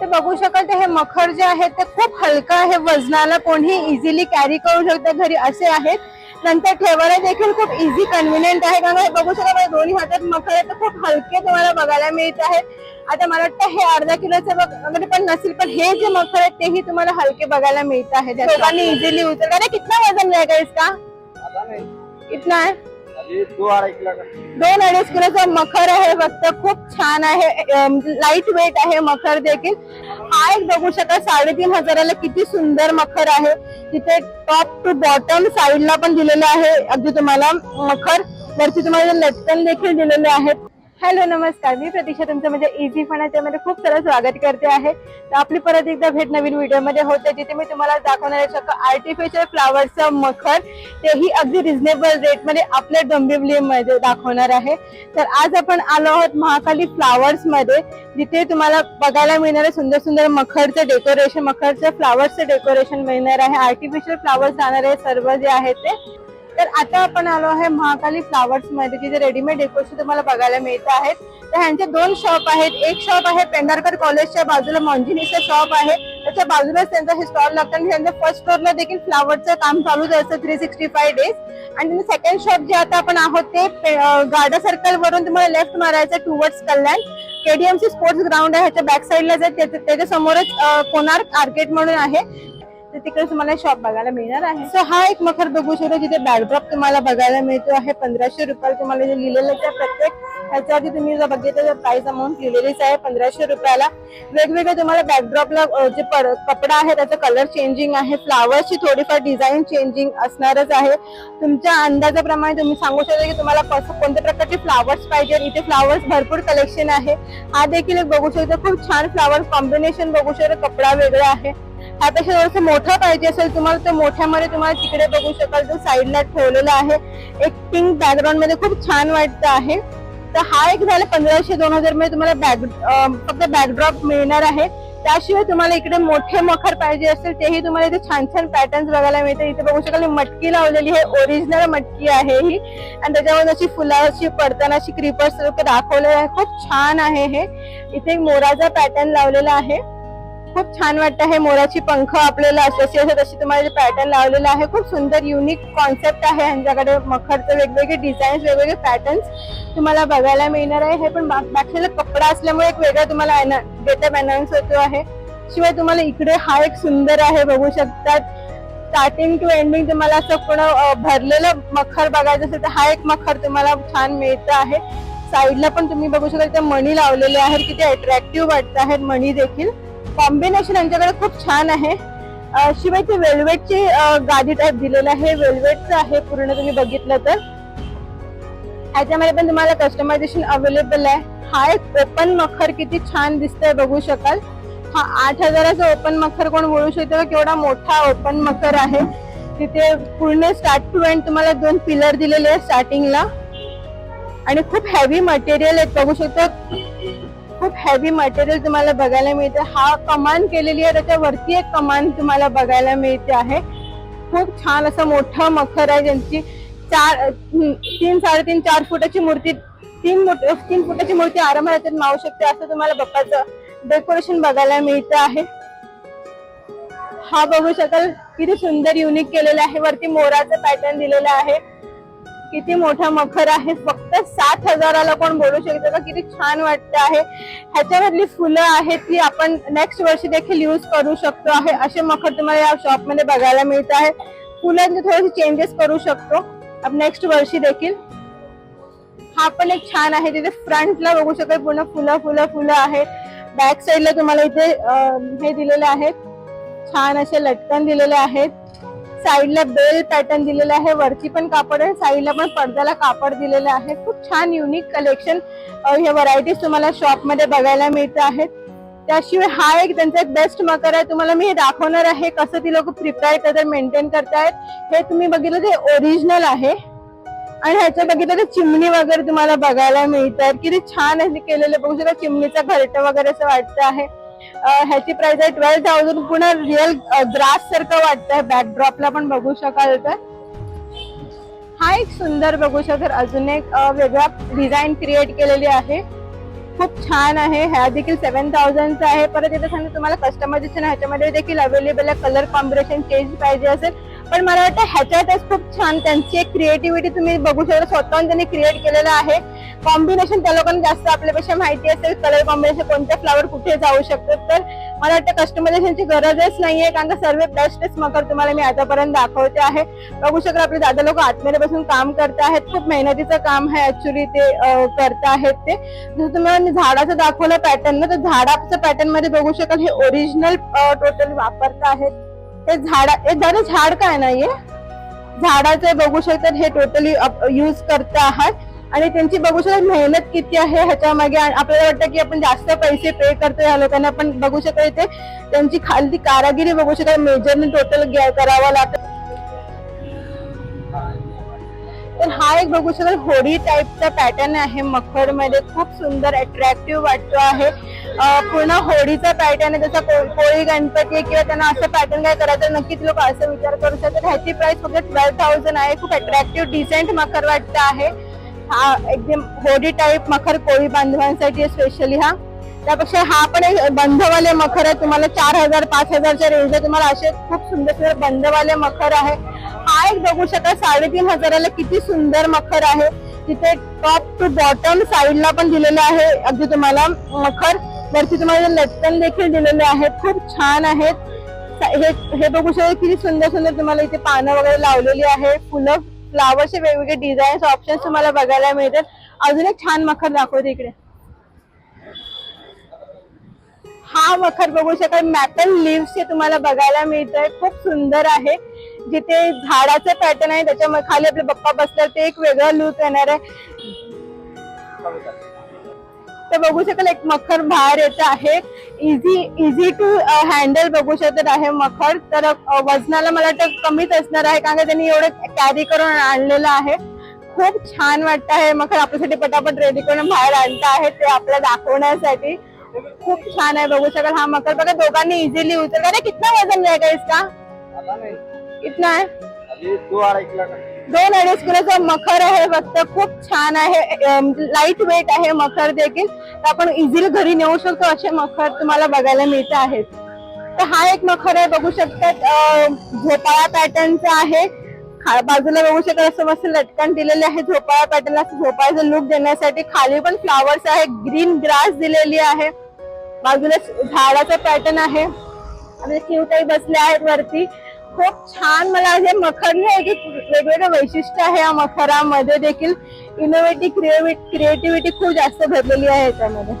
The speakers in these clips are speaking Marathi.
ते बघू शकाल ते हे मखर जे आहे ते खूप हलकं आहे. वजनाला कोणी इझिली कॅरी करू शकते. घरी असे आहेत. नंतर ठेवायला देखील खूप इझी कन्व्हिनियंट आहे. कारण हे बघू शकाल माझ्या दोन्ही हातात मखर आहे तर खूप हलके तुम्हाला बघायला मिळत आहे. आता मला वाटतं हे अर्धा किलोचे बघ- वगैरे पण नसेल पण हे जे मखर आहेत तेही तुम्हाला हलके बघायला मिळत आहे. दोघांनी इझिली उचल कितना वजन रहेगा इसका पता नहीं. कितना है दोन अडीच किलोचा मखर आहे फक्त खूप छान आहे. लाइट वेट म्हणजे आहे मखर देखील. हा एक बघू शकता साडेतीन हजाराला किती सुंदर मखर आहे. तिथे टॉप टू बॉटम साईडला पण दिलेलं आहे. अगदी तुम्हाला मखर. वरती तुम्हाला लटकन देखील दिलेले आहेत. हॅलो नमस्कार. मी प्रतीक्षा तुमचं म्हणजे इझी फनाच्या मध्ये खूप सारं स्वागत करते आहे. तर आपली परत एकदा भेट नवीन व्हिडिओमध्ये होते जिथे मी तुम्हाला दाखवणार आहे शक आर्टिफिशियल फ्लावर्सचं मखर तेही अगदी रिझनेबल रेटमध्ये आपल्या डोंबिवली मध्ये दाखवणार आहे. तर आज आपण आलो आहोत महाकाली फ्लॉवर्समध्ये जिथे तुम्हाला बघायला मिळणार आहे सुंदर सुंदर मखरचं डेकोरेशन मखरचं फ्लावर्सचं डेकोरेशन मिळणार आहे. आर्टिफिशियल फ्लावर्स जाणारे आहे सर्व जे आहे ते तर आता आपण आलो आहे महाकाली फ्लावर्समध्ये जे रेडीमेड डेकोरेशन तुम्हाला बघायला मिळत आहेत. तर ह्यांचे दोन शॉप आहेत. एक शॉप आहे पेंढारकर कॉलेजच्या बाजूला मॉन्जिनीचं शॉप आहे. त्याच्या बाजूलाच त्यांचा हे स्टॉल लागतं आणि त्यांच्या फर्स्ट फ्लोअरला देखील फ्लावरचं काम चालूच असतं थ्री सिक्स्टी फाय डेज आणि सेकंड शॉप जे आता आपण आहोत ते गार्डन सर्कल वरून तुम्हाला लेफ्ट मारायचं towards Kalyan KDMC sports ground आहे ह्याच्या बॅक साईडला जर त्याच्या त्याच्या समोरच कोणार्क आर्केट म्हणून आहे. तर तिकडे तुम्हाला शॉप बघायला मिळणार आहे. सो हा एक मखर बघू शकता जिथे बॅकड्रॉप तुम्हाला बघायला मिळतो आहे. पंधराशे रुपयाला तुम्हाला जे लिहिलेलं आहे त्या प्रत्येक ह्याच्यावरती तुम्ही जर बघितलं तर प्राइस अमाऊंट लिहिलेलीच आहे. पंधराशे रुपयाला. वेगवेगळे तुम्हाला बॅकड्रॉपला जे कपडा आहे त्याचा कलर चेंजिंग आहे. फ्लॉवर्सची थोडीफार डिझाईन चेंजिंग असणारच आहे. तुमच्या अंदाजाप्रमाणे तुम्ही सांगू शकता की तुम्हाला कसं कोणत्या प्रकारचे फ्लावर्स पाहिजे. इथे फ्लावर्स भरपूर कलेक्शन आहे. हा देखील एक बघू शकतो. खूप छान फ्लावर्स कॉम्बिनेशन बघू शकतो. कपडा वेगळा आहे. त्यापेक्षा थोडंसं मोठा पाहिजे असेल तुम्हाला तर मोठ्यामध्ये तुम्हाला तिकडे बघू शकाल जो साईडला ठेवलेला आहे. एक पिंक बॅकग्राऊंडमध्ये खूप छान वाटतं आहे. तर हा एक झाला पंधराशे दोन हजारमध्ये तुम्हाला बॅक फक्त बॅकड्रॉप मिळणार आहे. त्याशिवाय तुम्हाला इकडे मोठे मखर पाहिजे असेल तेही तुम्हाला इथे छान छान पॅटर्न्स बघायला मिळते इथे बघू शकाल मटकी लावलेली आहे ओरिजिनल मटकी आहे ही. आणि त्याच्यावर अशी फुलाची पडताना अशी क्रिपर्स दाखवलेलं आहे. खूप छान आहे हे. इथे एक मोराचा पॅटर्न लावलेला आहे. खूप छान वाटतं. हे मोराची पंख आपल्याला अशी असं तशी तुम्हाला पॅटर्न लावलेलं आहे खूप सुंदर युनिक कॉन्सेप्ट आहे. यांच्याकडे मखरचे वेगवेगळे डिझाईन्स वेगवेगळे पॅटर्न्स तुम्हाला बघायला मिळणार आहे. हे पण बाकीला कपडा असल्यामुळे एक वेगळा तुम्हाला डेटा अनाऊन्स होतो आहे. शिवाय तुम्हाला इकडे हा एक सुंदर आहे बघू शकतात. स्टार्टिंग टू एंडिंग तुम्हाला असं पूर्ण भरलेलं मखर बघायचं असेल तर हा एक मखर तुम्हाला छान मिळतं आहे. साईडला पण तुम्ही बघू शकता मणी लावलेले आहेत. किती अट्रॅक्टिव्ह वाटत आहेत मणी देखील. कॉम्बिनेशन यांच्याकडे खूप छान आहे. शिवाय ते वेल्वेटची गादी टाईप दिलेलं आहे. वेल्वेटचं आहे पूर्ण तुम्ही बघितलं तर. ह्याच्यामध्ये पण तुम्हाला कस्टमायझेशन अवेलेबल आहे. हा एक ओपन मखर किती छान दिसतंय बघू शकाल. हा आठ हजाराचा ओपन मखर कोण बोलू शकतो? केवढा मोठा ओपन मखर आहे. तिथे पूर्ण स्टार्ट टू एंड तुम्हाला दोन पिलर दिलेले आहेत स्टार्टिंगला आणि खूप हेवी मटेरियल आहेत. बघू शकतो. खूप हेवी मटेरियल तुम्हाला बघायला मिळते. हा कमान केलेली आहे त्याच्यावरती एक कमान तुम्हाला बघायला मिळते आहे. खूप छान असं मोठं मखर आहे ज्यांची चार तीन साडेतीन चार फुटाची मूर्ती तीन तीन फुटाची मूर्ती आरामात मावू शकते असं तुम्हाला बाप्पाचं डेकोरेशन बघायला मिळतं आहे. हा बघू शकाल किती सुंदर युनिक केलेला आहे. वरती मोराचं पॅटर्न दिलेलं आहे. किती मोठा मखर आहे फक्त सात हजाराला कोण बोलू शकतो का? किती छान वाटत आहे. ह्याच्यामधली फुलं आहेत ती आपण नेक्स्ट वर्षी देखील युज करू शकतो आहे. असे मखर तुम्हाला या शॉपमध्ये बघायला मिळत आहे. फुलांचे थोडेसे चेंजेस करू शकतो. नेक्स्ट वर्षी देखील. हा पण एक छान आहे. तिथे फ्रंटला बघू शकाल पूर्ण फुलं फुलं फुलं आहे. बॅक साईडला तुम्हाला इथे हे दिलेले आहेत. छान असे लटकन दिलेले आहेत. साईडला बेल पॅटर्न दिलेलं आहे वरची पण कापड आहे साईडला पण पडद्याला कापड दिलेलं आहे. खूप छान युनिक कलेक्शन हे व्हरायटीज तुम्हाला शॉपमध्ये बघायला मिळत आहेत. त्याशिवाय हा एक त्यांचा एक बेस्ट मकर आहे. तुम्हाला मी हे दाखवणार आहे कसं ती लोक प्रिपेअर करतात मेंटेन करतायत. हे तुम्ही बघितलं ते ओरिजिनल आहे. आणि ह्याच्या बघितलं तर चिमणी वगैरे तुम्हाला बघायला मिळतात. किती छान केलेलं. बघू शकता चिमणीचा घरट वगैरे असं वाटतं आहे. ह्याची प्राइस आहे ट्वेल्व थाउजंड पुन्हा रिअल ग्रास सारखं वाटतंय. बॅकड्रॉपला पण बघू शकाल तर. हा एक सुंदर बघू शकाल. अजून एक वेगळा डिझाईन क्रिएट केलेली आहे. खूप छान आहे. ह्या देखील सेव्हन थाउजंडचा आहे. परत इथे सांगते तुम्हाला कस्टमायझेशन ह्याच्यामध्ये देखील अवेलेबल आहे. कलर कॉम्बिनेशन चेंज पाहिजे असेल. पण मला वाटतं ह्याच्यातच खूप छान त्यांची एक क्रिएटिव्हिटी तुम्ही बघू शकता. स्वतःहून त्यांनी क्रिएट केलेलं आहे. कॉम्बिनेशन त्या लोकांना जास्त आपल्यापेक्षा माहिती असेल कलर कॉम्बिनेशन कोणत्या फ्लावर कुठे जाऊ शकतात. तर मला वाटतं कस्टमायझेशनची गरजच नाहीये कारण का सर्व बेस्टच मकर तुम्हाला मी आतापर्यंत दाखवते आहे. बघू शकता आपले दादा लोक आतमध्ये बसून काम करत आहेत. खूप मेहनतीचं काम आहे ऍक्च्युली ते करत आहेत ते. जसं तुम्हाला मी झाडाचं दाखवलं पॅटर्न ना तर झाडाचं पॅटर्नमध्ये बघू शकाल हे ओरिजिनल टोटल वापरत आहेत. ते झाड हे दादा झाड काय नाहीये? झाडाचे बघू शकतात हे टोटली यूज करत आहात. आणि त्यांची बघू शकतात मेहनत किती आहे ह्याच्या मागे आपल्याला वाटतं की आपण जास्त पैसे पे करतो या लोकांना पण बघू शकता इथे त्यांची खाली कारागिरी बघू शकता. मेजरमेंट टोटल करावं लागतं. तर हा एक बघू शकाल होडी टाईपचा पॅटर्न आहे. मखरमध्ये खूप सुंदर अट्रॅक्टिव्ह वाटतो आहे. पूर्ण होडीचा पॅटर्न आहे. जसा कोळी गणपती किंवा त्यांना असं पॅटर्न काय करायचं नक्कीच लोक असं विचार करू शकतात. ह्याची प्राइस फक्त ट्वेल्व थाउजंड आहे. खूप अट्रॅक्टिव्ह डिसेंट मखर वाटतं आहे. हा एकदम होडी टाईप मखर कोळी बांधवांसाठी स्पेशली हा. त्यापेक्षा हा पण एक बंधवाले मखर आहे. तुम्हाला चार हजार पाच हजारच्या रेंजला तुम्हाला असे खूप सुंदर सुंदर बंधवाले मखर आहे. हा एक बघू शकाल साडेतीन हजाराला किती सुंदर मखर आहे. तिथे टॉप टू बॉटम साईडला पण दिलेलं आहे. अगदी तुम्हाला मखर. वरती तुम्हाला लटकन देखील दिलेले आहेत. खूप छान आहेत. हे हे बघू शकता किती सुंदर सुंदर तुम्हाला इथे पानं वगैरे लावलेली आहे. फुलं फ्लावरचे वेगवेगळे डिझाईन्स ऑप्शन्स तुम्हाला बघायला मिळतात. अजून एक छान मखर दाखवते इकडे. हा मखर बघू शकाल मॅपल लिव्ह हे तुम्हाला बघायला मिळतंय. खूप सुंदर आहे. जिथे झाडाचे पॅटर्न आहे त्याच्यामध्ये खाली आपले पप्पा बसतात ते एक वेगळा लुक येणार आहे. तर बघू शकाल एक मखर बाहेर येत आहे. इझी इझी टू हँडल बघू शकत आहे मखर. तर वजनाला मला वाटतं कमीच असणार आहे कारण का त्यांनी एवढं कॅरी करून आणलेलं आहे. खूप छान वाटत आहे मखर. आपल्यासाठी पटापट रेडी करून बाहेर आणत आहे ते आपल्याला दाखवण्यासाठी. खूप छान आहे. बघू शकाल हा मखर. बघा दोघांनी इझिली उचल अरे कितना वजन रहेगा इसका कितना है? दो दोन अडीच किलोचा मखर आहे फक्त खूप छान आहे लाइट वेट आहे मखर देखील। तर आपण इझिली घरी नेऊ शकतो असे मखर तुम्हाला बघायला मिळत आहेत. तर हा एक मखर आहे बघू शकतात झोपाळा पॅटर्नचा आहे. बाजूला बघू शकता असं मस्त लटकन दिलेले आहे झोपाळा पॅटर्नला असं झोपाळ्याचं लुक देण्यासाठी खाली पण फ्लावर्स आहे ग्रीन ग्रास दिलेली आहे. बाजूला झाडाचा पॅटर्न आहे. आणि शिवताई बसले आहेत वरती. खूप छान मला हे मखरने एक वेगवेगळं वैशिष्ट्य आहे या मखरामध्ये देखील इनोव्हेटिव्ह क्रिएटिव्हिटी खूप जास्त भरलेली आहे याच्यामध्ये.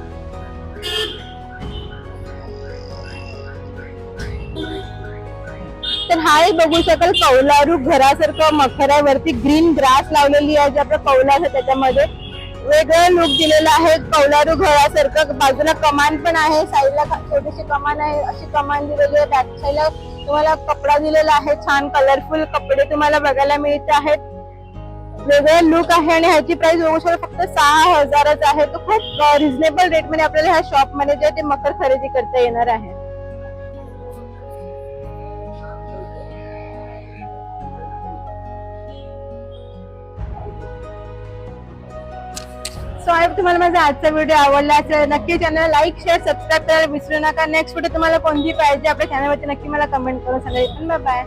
तर हा एक बघू शकाल कौलारू घरासारखं मखरावरती ग्रीन ग्रास लावलेली आहे जे आपलं कौला आहे त्याच्यामध्ये. वेगळं लुक दिलेलं आहे. कौलारू घरासारखं बाजूला कमान पण आहे. साईडला छोटीशी कमान आहे. अशी कमान दिलेली आहे. बॅक साईडला तुम्हाला कपडा दिलेला आहे. छान कलरफुल कपडे तुम्हाला बघायला मिळत आहेत. वेगळं लुक आहे आणि ह्याची प्राइस बघू शकतो फक्त सहा हजारच आहे. तो खूप रिझनेबल रेटमध्ये आपल्याला ह्या शॉपमध्ये जे ते मकर खरेदी करता येणार आहे. सो आय तुम्हाला माझा आजचा व्हिडिओ आवडला असेल. नक्की चॅनल लाईक शेअर सबस्क्राईब करायला विसरू नका. नेक्स्ट व्हिडिओ तुम्हाला कोणती पाहिजे आपल्या चॅनलवरती नक्की मला कमेंट करून सांगा. Bye bye